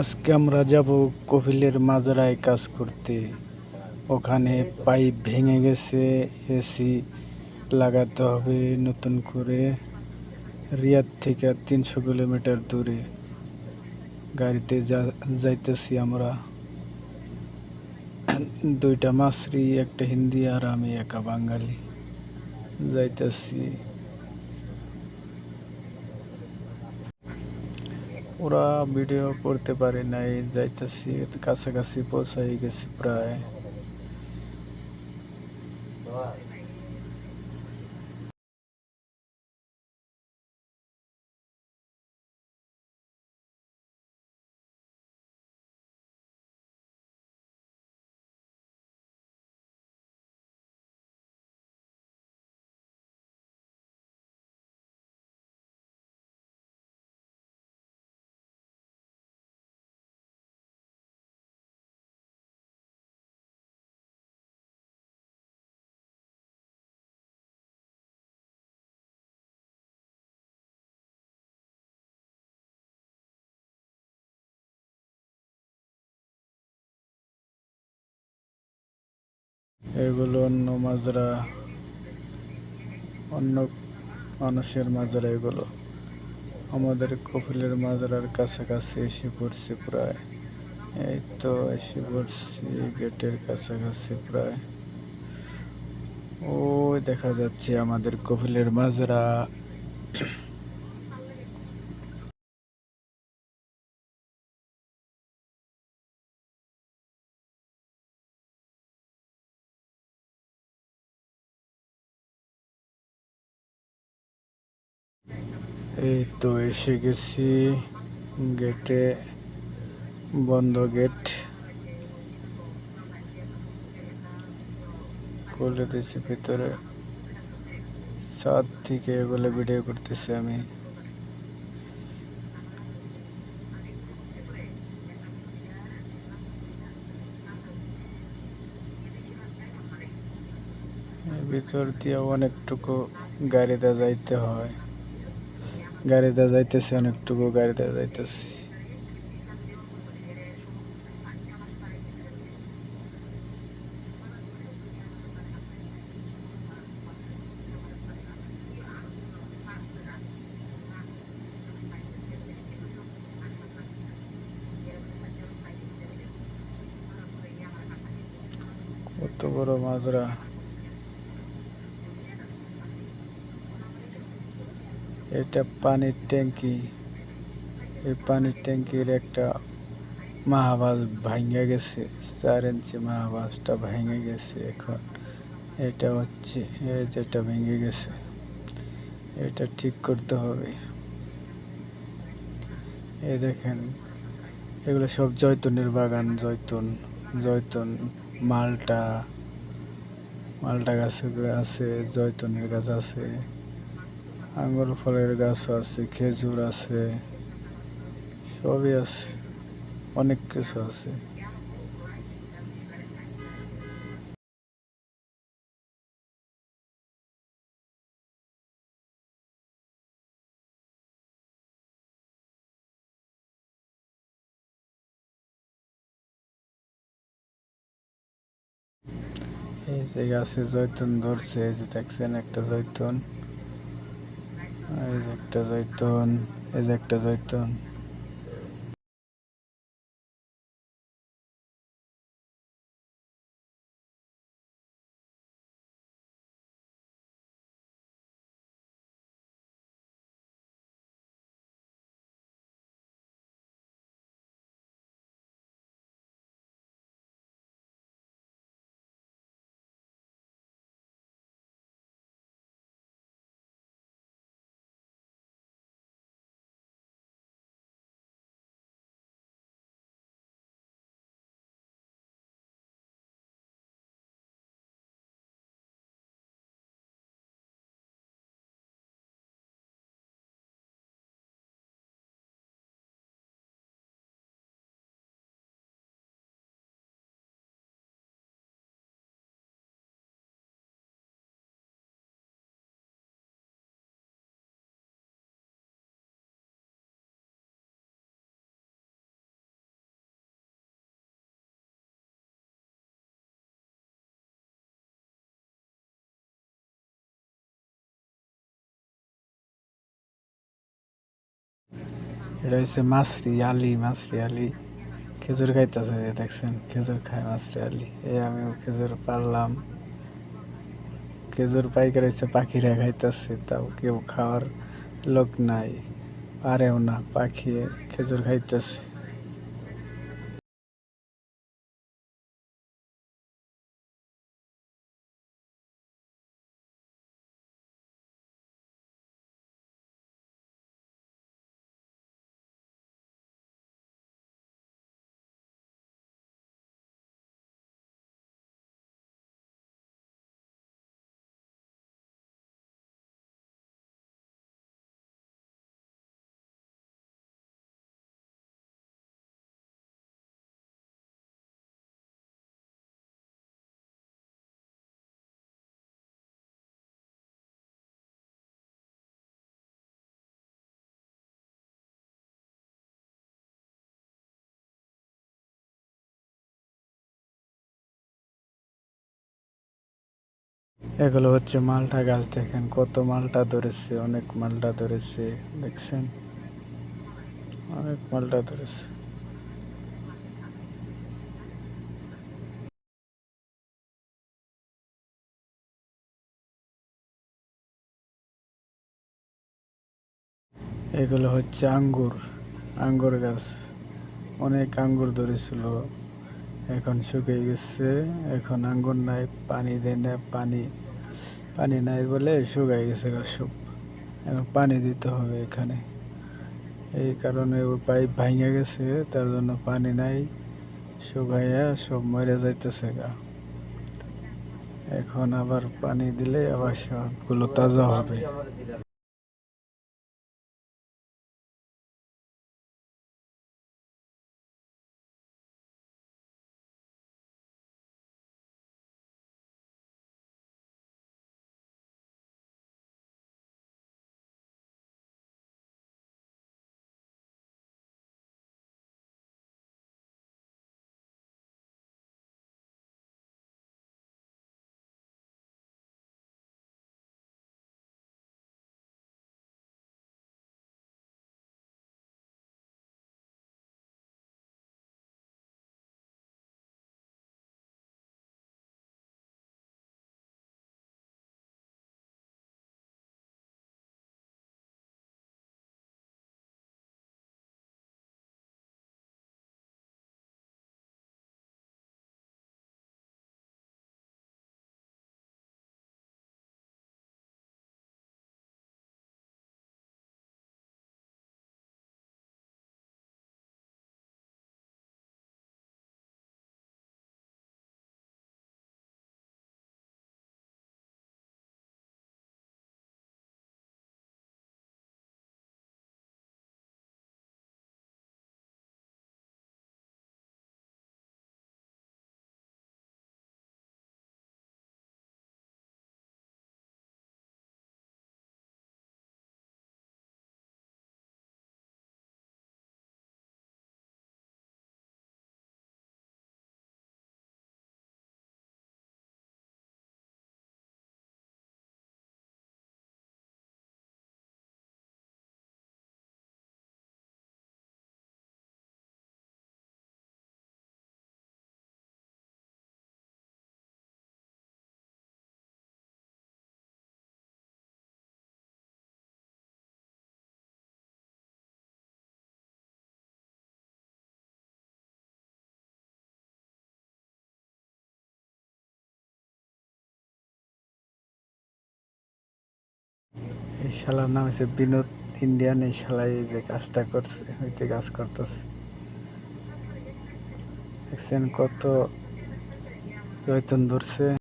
আজকে আমরা যাব কপিলের মাজরায় কাজ করতে। ওখানে পাইপ ভেঙে গেছে এসি লাগাতে হবে নতুন করে। রিয়াদ থেকে তিনশো কিলোমিটার দূরে। গাড়িতে যাইতেছি আমরা। দুইটা মাসরি একটা হিন্দি আর আমি একা বাঙালি। যাইতেছি। ওরা ভিডিও করতে পারে নাই যাইতেছি কাছাকাছি পৌঁছাই গেছি প্রায়। এগুলো অন্য মাজরা, অন্য মানুষের মাজরা এগুলো। আমাদের কপিলের মাজরার কাছাকাছি এসে পড়ছি প্রায়। এই তো এসে পড়ছি গেটের কাছাকাছি প্রায়। ওই দেখা যাচ্ছে আমাদের কপিলের মাজরা। এই তো এসে গেছি গেটে, বন্ধ গেট। খুলে দিয়েছি ভিতরে। ছাদ থেকে এগুলো ভিডিও করতেছি আমি। ভিতর দিয়ে অনেকটুকু গাড়িতে যাইতে হয়। গাড়িতে যাইতেছি অনেকটুকু গাড়িতে যাইতেছি। কত বড় মাজরা এটা পানির ট্যাঙ্কি। এই পানির ট্যাঙ্কির একটা মাহাবাজ ভাঙে গেছে, চার ইঞ্চি মাহাবাজটা ভেঙে গেছে এখন। এটা হচ্ছে, এই যেটা ভেঙে গেছে, এটা ঠিক করতে হবে। এই দেখেন, এগুলো সব জয়তুনের বাগান জয়তুন জয়তুন মালটা মালটা গাছ আছে জয়তুনের গাছ আছে। আঙ্গুর, ফলের গাছও আছে, খেজুর আছে, সবই আছে, অনেক কিছু আছে। এই যে গাছে জৈতুন ধরছে যে দেখছেন একটা জৈতুন? এই যে একটা জৈতুন এই যে একটা জৈতুন। এটা হচ্ছে মাছরি, আলি মাছরি, আলি। খেজুর খাইতেছে দেখছেন, খেজুর খায় মাছরি, আলি। এই আমিও খেজুর পারলাম। খেজুর পাইকার হচ্ছে পাখিরা খাইতেছে, তাও কেউ খাওয়ার লোক নাই। পারেও না, পাখি খেজুর খাইতেছে। এগুলো হচ্ছে মালটা গাছ দেখেন, কত মালটা ধরেছে, অনেক মালটা ধরেছে, দেখছেন? অনেক মালটা ধরেছে। এগুলো হচ্ছে আঙ্গুর আঙ্গুর গাছ। অনেক আঙ্গুর ধরেছিল, এখন শুকিয়ে গেছে, এখন আঙ্গুর নাই, পানি দেয় না পানি পানি নাই বলে শুকাই গেছে সব এখন পানি দিতে হবে এখানে। এই কারণে ওর পাইপ ভাঙে গেছে, তার জন্য পানি নাই। শুকাইয়া সব মরে যাইতেছে গা। এখন আবার পানি দিলে আবার সবগুলো তাজা হবে। এই শালার নাম হচ্ছে বিনোদ ইন্ডিয়ান, এই শালায় যে কাজটা করছে হইতে কাজ করতেছে। দেখছেন কত জৈতন ধরছে।